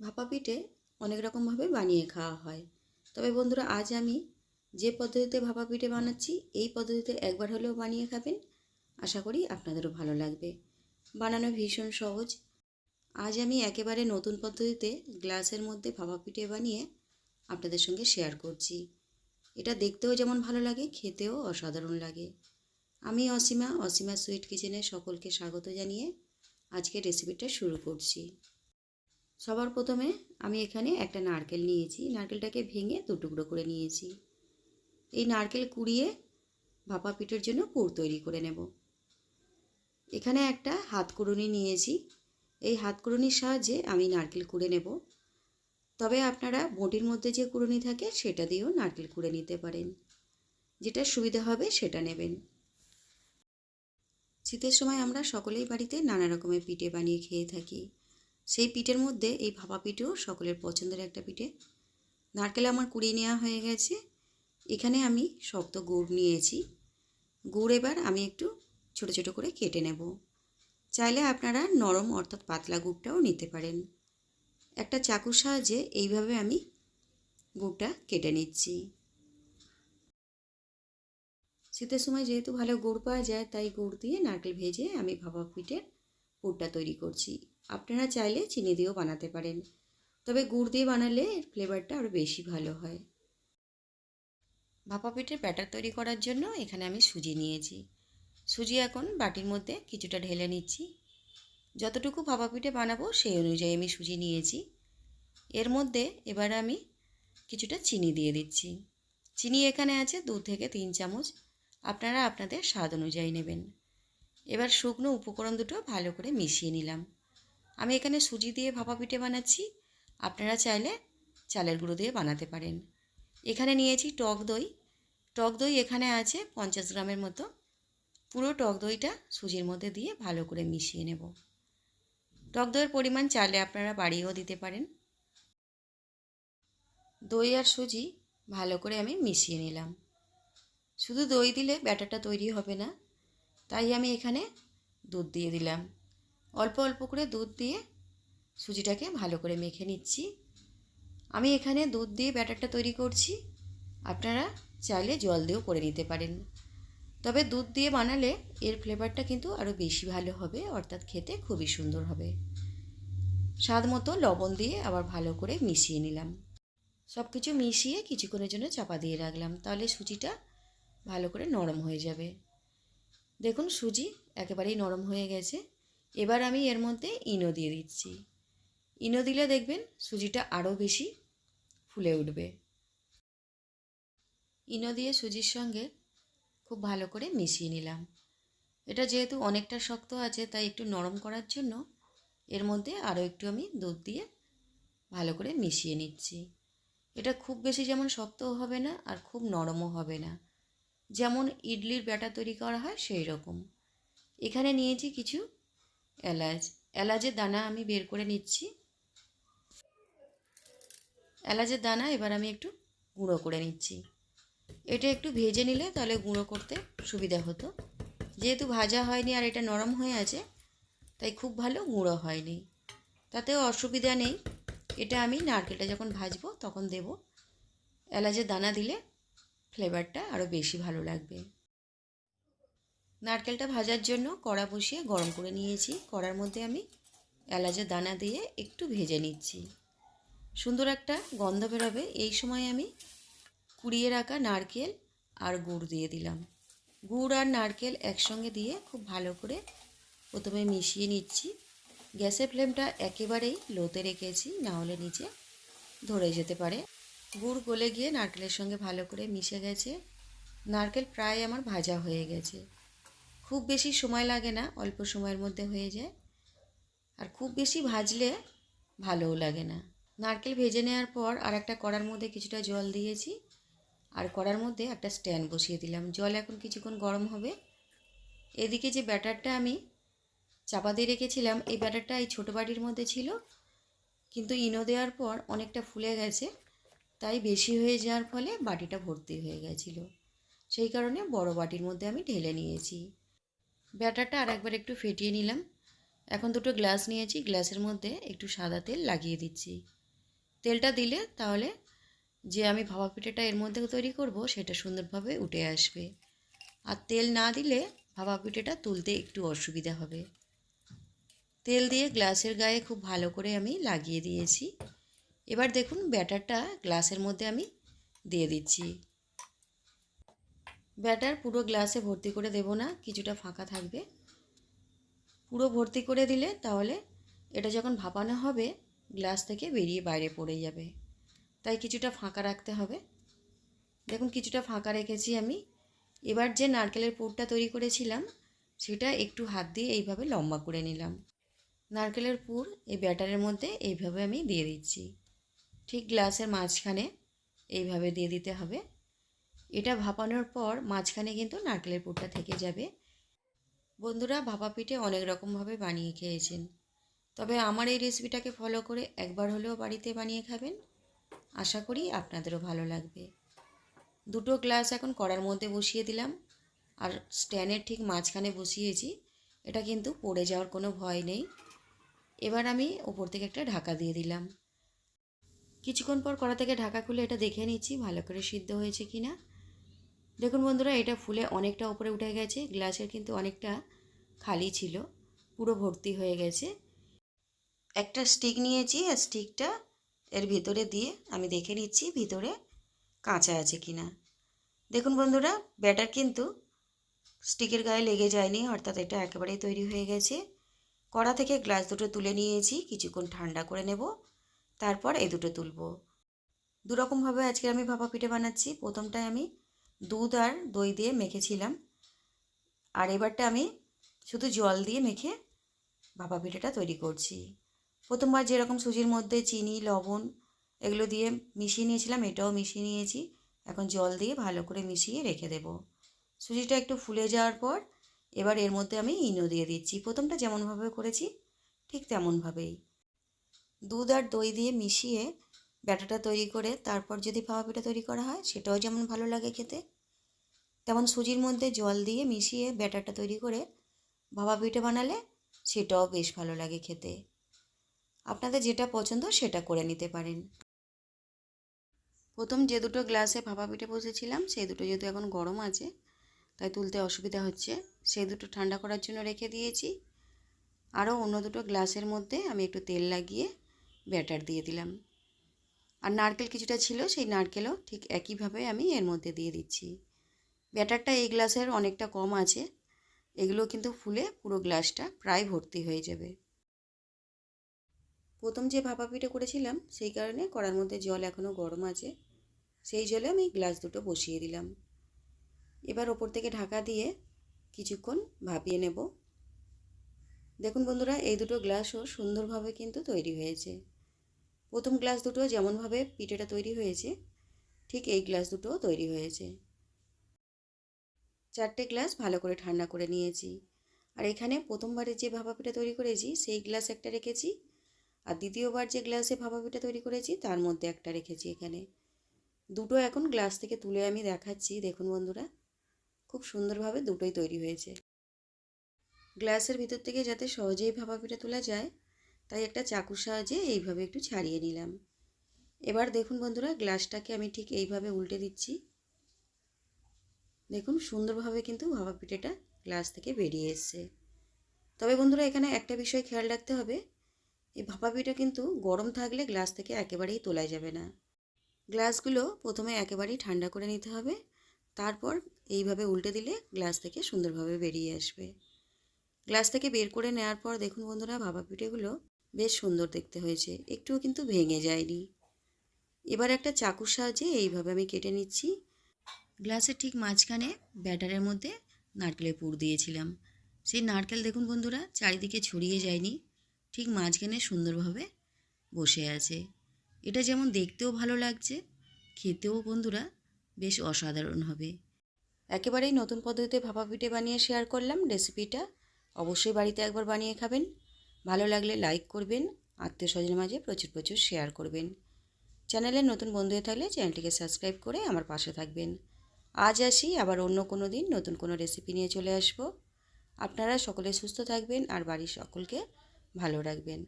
ভাপা পিঠে অনেক রকমভাবে বানিয়ে খাওয়া হয়। তবে বন্ধুরা, আজ আমি যে পদ্ধতিতে ভাপা পিঠে বানাচ্ছি, এই পদ্ধতিতে একবার হলেও বানিয়ে খাবেন। আশা করি আপনাদেরও ভালো লাগবে। বানানো ভীষণ সহজ। আজ আমি একেবারে নতুন পদ্ধতিতে গ্লাসের মধ্যে ভাপা পিঠে বানিয়ে আপনাদের সঙ্গে শেয়ার করছি। এটা দেখতেও যেমন ভালো লাগে, খেতেও অসাধারণ লাগে। আমি অসীমা অসীমা সুইট কিচেনে সকলকে স্বাগত জানিয়ে আজকের রেসিপিটা শুরু করছি। সবার প্রথমে আমি এখানে একটা নারকেল নিয়েছি। নারকেলটাকে ভেঙে দু টুকরো করে নিয়েছি। এই নারকেল কুড়িয়ে ভাপা পিঠের জন্য পুর তৈরি করে নেব। এখানে একটা হাত কুড়ুনি নিয়েছি। এই হাত কুড়ুনির সাহায্যে আমি নারকেল কুড়ে নেব। তবে আপনারা বটির মধ্যে যে কুড়ুনি থাকে সেটা দিয়েও নারকেল কুড়ে নিতে পারেন। যেটা সুবিধা হবে সেটা নেবেন। শীতের সময় আমরা সকলেই বাড়িতে নানা রকমের পিঠে বানিয়ে খেয়ে থাকি। সেই পিঠের মধ্যে এই ভাপা পিঠেও সকলের পছন্দের একটা পিঠে। নারকেল আমার কুড়িয়ে নেওয়া হয়ে গেছে। এখানে আমি শক্ত গুড় নিয়েছি। গুড় এবার আমি একটু ছোট ছোট করে কেটে নেব। চাইলে আপনারা নরম অর্থাৎ পাতলা গুড়টাও নিতে পারেন। একটা চাকুর সাহায্যে এইভাবে আমি গুড়টা কেটে নিচ্ছি। শীতের সময় যেহেতু ভালো গুড় পাওয়া যায়, তাই গুড় দিয়ে নারকেল ভেজে আমি ভাপা পিঠের পুরটা তৈরি করছি। আপনারা চাইলে চিনি দিয়েও বানাতে পারেন। তবে গুড় দিয়ে বানালে এর ফ্লেভারটা আরও বেশি ভালো হয়। ভাপা পিঠের ব্যাটার তৈরি করার জন্য এখানে আমি সুজি নিয়েছি। সুজি এখন বাটির মধ্যে কিছুটা ঢেলে নিচ্ছি। যতটুকু ভাপা পিঠে বানাবো সেই অনুযায়ী আমি সুজি নিয়েছি। এর মধ্যে এবার আমি কিছুটা চিনি দিয়ে দিচ্ছি। চিনি এখানে আছে দু থেকে তিন চামচ। আপনারা আপনাদের স্বাদ অনুযায়ী নেবেন। এবার শুকনো উপকরণ দুটো ভালো করে মিশিয়ে নিলাম। আমি এখানে সুজি দিয়ে ভাপা পিঠে বানাচ্ছি। আপনারা চাইলে চালের গুঁড়ো দিয়ে বানাতে পারেন। এখানে নিয়েছি টক দই। টক দই এখানে আছে পঞ্চাশ গ্রামের মতো। পুরো টক দইটা সুজির মধ্যে দিয়ে ভালো করে মিশিয়ে নেব। টক দইয়ের পরিমাণ চাইলে আপনারা বাড়িয়েও দিতে পারেন। দই আর সুজি ভালো করে আমি মিশিয়ে নিলাম। শুধু দই দিলে ব্যাটারটা তৈরি হবে না। তাই আমি এখানে দুধ দিয়ে দিলাম। অল্প অল্প করে দুধ দিয়ে সুজিটাকে ভালো করে মেখে নিচ্ছি। আমি এখানে দুধ দিয়ে ব্যাটারটা তৈরি করছি। আপনারা চাইলে জল দিয়েও করে নিতে পারেন। তবে দুধ দিয়ে বানালে এর ফ্লেভারটা কিন্তু আরও বেশি ভালো হবে, অর্থাৎ খেতে খুবই সুন্দর হবে। স্বাদ মতো লবণ দিয়ে আবার ভালো করে মিশিয়ে নিলাম। সব কিছু মিশিয়ে কিছুক্ষণের জন্য চাপা দিয়ে রাখলাম, তাহলে সুজিটা ভালো করে নরম হয়ে যাবে। দেখুন, সুজি একেবারেই নরম হয়ে গেছে। এবার আমি এর মধ্যে ইনো দিয়ে দিচ্ছি। ইনো দিলে দেখবেন সুজিটা আরও বেশি ফুলে উঠবে। ইনো দিয়ে সুজির সঙ্গে খুব ভালো করে মিশিয়ে নিলাম। এটা যেহেতু অনেকটা শক্ত আছে, তাই একটু নরম করার জন্য এর মধ্যে আরও একটু আমি দুধ দিয়ে ভালো করে মিশিয়ে নিচ্ছি। এটা খুব বেশি যেমন শক্তও হবে না আর খুব নরমও হবে না। যেমন ইডলির ব্যাটার তৈরি করা হয় সেই রকম এখানে নিয়েছি কিছু এলাচ। এলাচের দানা আমি বের করে নিচ্ছি। এলাচের দানা এবার আমি একটু গুঁড়ো করে নিচ্ছি। এটা একটু ভেজে নিলে তাহলে গুঁড়ো করতে সুবিধা হতো। যেহেতু ভাজা হয়নি আর এটা নরম হয়ে আছে, তাই খুব ভালো গুঁড়ো হয়নি। তাতেও অসুবিধা নেই। এটা আমি নারকেলটা যখন ভাজবো তখন দেব। এলাচের দানা দিলে ফ্লেভারটা আরও বেশি ভালো লাগবে। নারকেলটা ভাজার জন্য কড়া বসিয়ে গরম করে নিয়েছি। কড়ার মধ্যে আমি এলাচের দানা দিয়ে একটু ভেজে নিচ্ছি। সুন্দর একটা গন্ধ বেরোবে। এই সময় আমি কুড়িয়ে রাখা নারকেল আর গুড় দিয়ে দিলাম। গুড় আর নারকেল একসঙ্গে দিয়ে খুব ভালো করে প্রথমে মিশিয়ে নিচ্ছি। গ্যাসের ফ্লেমটা একেবারেই লোতে রেখেছি, না হলে নিচে ধরে যেতে পারে। গুড় গলে গিয়ে নারকেলের সঙ্গে ভালো করে মিশে গেছে। নারকেল প্রায় আমার ভাজা হয়ে গেছে। খুব বেশি সময় লাগে না, অল্প সময়ের মধ্যে হয়ে যায়। আর খুব বেশি ভাজলে ভালোও লাগে না। নারকেল ভেজে নেওয়ার পর আর একটা কড়ার মধ্যে কিছুটা জল দিয়েছি। আর কড়ার মধ্যে একটা স্ট্যান্ড বসিয়ে দিলাম। জল এখন কিছুক্ষণ গরম হবে। এদিকে যে ব্যাটারটা আমি চাপা দিয়ে রেখেছিলাম, এই ব্যাটারটা এই ছোটো বাটির মধ্যে ছিল। কিন্তু ইনো দেওয়ার পর অনেকটা ফুলে গেছে। তাই বেশি হয়ে যাওয়ার ফলে বাটিটা ভর্তি হয়ে গেছিল। সেই কারণে বড় বাটির মধ্যে আমি ঢেলে নিয়েছি। ব্যাটারটা আর একবার একটু ফেটিয়ে নিলাম। এখন দুটো গ্লাস নিয়েছি, গ্লাসের মধ্যে একটু সাদা তেল লাগিয়ে দিচ্ছি। তেলটা দিলে তাহলে যে আমি ভাপা পিঠেটা এর মধ্যে তৈরি করব সেটা সুন্দরভাবে উঠে আসবে। আর তেল না দিলে ভাপা পিঠেটা তুলতে একটু অসুবিধা হবে। তেল দিয়ে গ্লাসের গায়ে খুব ভালো করে আমি লাগিয়ে দিয়েছি। এবার দেখুন ব্যাটারটা গ্লাসের মধ্যে আমি দিয়ে দিচ্ছি। ব্যাটার পুরো গ্লাসে ভর্তি করে দেব না, কিছুটা ফাঁকা থাকবে। পুরো ভর্তি করে দিলে তাহলে এটা যখন ভাপানো হবে, গ্লাস থেকে বেরিয়ে বাইরে পড়ে যাবে। তাই কিছুটা ফাঁকা রাখতে হবে। দেখুন কিছুটা ফাঁকা রেখেছি আমি। এবার যে নারকেলের পুরটা তৈরি করেছিলাম, সেটা একটু হাত দিয়ে এইভাবে লম্বা করে নিলাম। নারকেলের পুর এই ব্যাটারের মধ্যে এইভাবে আমি দিয়ে দিচ্ছি। ঠিক গ্লাসের মাঝখানে এইভাবে দিয়ে দিতে হবে। এটা ভাপানোর পর মাঝখানে কিন্তু নারকেলের পুরটা থেকে যাবে। বন্ধুরা ভাপা পিঠে অনেক রকমভাবে বানিয়ে খেয়েছেন। তবে আমার এই রেসিপিটাকে ফলো করে একবার হলেও বাড়িতে বানিয়ে খাবেন। আশা করি আপনাদেরও ভালো লাগবে। দুটো গ্লাস এখন কড়ার মধ্যে বসিয়ে দিলাম। আর স্ট্যান্ডের ঠিক মাঝখানে বসিয়েছি। এটা কিন্তু পড়ে যাওয়ার কোনো ভয় নেই। এবার আমি ওপর থেকে একটা ঢাকা দিয়ে দিলাম। কিছুক্ষণ পর কড়া থেকে ঢাকা খুলে এটা দেখে নিচ্ছি ভালো করে সিদ্ধ হয়েছে কি না দেখুন বন্ধুরা, এটা ফুলে অনেকটা উপরে উঠে গেছে, গ্লাসের কিন্তু অনেকটা খালি ছিল, পুরো ভর্তি হয়ে গেছে। একটা স্টিক নিয়েছি, আর স্টিকটা এর ভিতরে দিয়ে আমি দেখে নিচ্ছি ভিতরে কাঁচা আছে কি না দেখুন বন্ধুরা, ব্যাটার কিন্তু স্টিকের গায়ে লেগে যায়নি, অর্থাৎ এটা একেবারেই তৈরি হয়ে গেছে। কড়া থেকে গ্লাস দুটো তুলে নিয়েছি, কিছুক্ষণ ঠান্ডা করে নেব, তারপর এই দুটো তুলব। দুরকমভাবে আজকে আমি ভাপা পিঠে বানাচ্ছি, প্রথমটায় আমি দুধ আর দই দিয়ে মেখেছিলাম। আর এবারটা আমি শুধু জল দিয়ে মেখে ভাপা পিঠেটা তৈরি করছি। প্রথমবার যেরকম সুজির মধ্যে চিনি, লবণ এগুলো দিয়ে মিশিয়ে নিয়েছিলাম, এটাও মিশিয়ে নিয়েছি। এখন জল দিয়ে ভালো করে মিশিয়ে রেখে দেব। সুজিটা একটু ফুলে যাওয়ার পর এবার এর মধ্যে আমি ইনো দিয়ে দিচ্ছি। প্রথমটা যেমনভাবে করেছি, ঠিক তেমনভাবেই। দুধ আর দই দিয়ে মিশিয়ে ব্যাটাটা তৈরি করে তারপর যদি ভাপা পিঠা তৈরি করা হয়, সেটাও যেমন ভালো লাগে খেতে। তেমন সুজির মধ্যে জল দিয়ে মিশিয়ে ব্যাটারটা তৈরি করে ভাপা পিঠে বানালে সেটাও বেশ ভালো লাগে খেতে। আপনাদের যেটা পছন্দ সেটা করে নিতে পারেন। প্রথম যে দুটো গ্লাসে ভাপা পিঠে বসেছিলাম, সেই দুটো যেহেতু এখন গরম আছে, তাই তুলতে অসুবিধা হচ্ছে। সেই দুটো ঠান্ডা করার জন্য রেখে দিয়েছি। আরও অন্য দুটো গ্লাসের মধ্যে আমি একটু তেল লাগিয়ে ব্যাটার দিয়ে দিলাম। আর নারকেল কিছুটা ছিল, সেই নারকেলও ঠিক একইভাবে আমি এর মধ্যে দিয়ে দিচ্ছি। ব্যাটারটা এই গ্লাসের অনেকটা কম আছে, এগুলো কিন্তু ফুলে পুরো গ্লাসটা প্রায় ভর্তি হয়ে যাবে। প্রথম যে ভাপা পিঠে করেছিলাম, সেই কারণে কড়ার মধ্যে জল এখনও গরম আছে, সেই জলে আমি গ্লাস দুটো বসিয়ে দিলাম। এবার ওপর থেকে ঢাকা দিয়ে কিছুক্ষণ ভাপিয়ে নেব। দেখুন বন্ধুরা, এই দুটো গ্লাসও সুন্দরভাবে কিন্তু তৈরি হয়েছে। প্রথম গ্লাস দুটো যেমনভাবে পিঠেটা তৈরি হয়েছে, ঠিক এই গ্লাস দুটোও তৈরি হয়েছে। চারটে গ্লাস ভালো করে ঠান্ডা করে নিয়েছি। আর এখানে প্রথমবারে যে ভাপা পিঠা তৈরি করেছি, সেই গ্লাস একটা রেখেছি। আর দ্বিতীয়বার যে গ্লাসে ভাপা পিঠা তৈরি করেছি, তার মধ্যে একটা রেখেছি এখানে। দুটো এখন গ্লাস থেকে তুলে আমি দেখাচ্ছি, দেখুন বন্ধুরা, খুব সুন্দরভাবে দুটোই তৈরি হয়েছে। গ্লাসের ভিতর থেকে যাতে সহজেই ভাপা পিঠা তোলা যায় তাই একটা চাকুর সাহায্যে এইভাবে একটু ছাড়িয়ে নিলাম। এবার দেখুন বন্ধুরা, গ্লাসটাকে আমি ঠিক এইভাবে উল্টে দিচ্ছি। দেখুন, সুন্দরভাবে কিন্তু ভাপা পিঠেটা গ্লাস থেকে বেরিয়ে এসছে। তবে বন্ধুরা, এখানে একটা বিষয় খেয়াল রাখতে হবে, এই ভাপা পিঠা কিন্তু গরম থাকলে গ্লাস থেকে একেবারেই তোলা যাবে না। গ্লাসগুলো প্রথমে একেবারেই ঠান্ডা করে নিতে হবে, তারপর এইভাবে উল্টে দিলে গ্লাস থেকে সুন্দরভাবে বেরিয়ে আসবে। গ্লাস থেকে বের করে নেওয়ার পর দেখুন বন্ধুরা, ভাপা পিঠেগুলো বেশ সুন্দর দেখতে হয়েছে, একটুও কিন্তু ভেঙে যায়নি। এবার একটা চাকুর সাহায্যে এইভাবে আমি কেটে নিচ্ছি। গ্লাসের ঠিক মাঝখানে ব্যাটারের মধ্যে নারকেলের পুর দিয়েছিলাম। সেই নারকেল দেখুন বন্ধুরা, চারিদিকে ছড়িয়ে যায়নি, ঠিক মাঝখানে সুন্দরভাবে বসে আছে। এটা যেমন দেখতেও ভালো লাগছে, খেতেও বন্ধুরা বেশ অসাধারণ হবে। একেবারেই নতুন পদ্ধতিতে ভাপা পিঠে বানিয়ে শেয়ার করলাম রেসিপিটা অবশ্যই বাড়িতে একবার বানিয়ে খাবেন। ভালো লাগলে লাইক করবেন আত্মীয় স্বজনের মাঝে প্রচুর প্রচুর শেয়ার করবেন। চ্যানেলের নতুন বন্ধু হয়ে থাকলে চ্যানেলটিকে সাবস্ক্রাইব করে আমার পাশে থাকবেন। আজ আসি, আবার অন্য কোনো দিন নতুন কোনো রেসিপি নিয়ে চলে আসব। আপনারা সকলে সুস্থ থাকবেন আর বাড়ির সকলকে ভালো রাখবেন।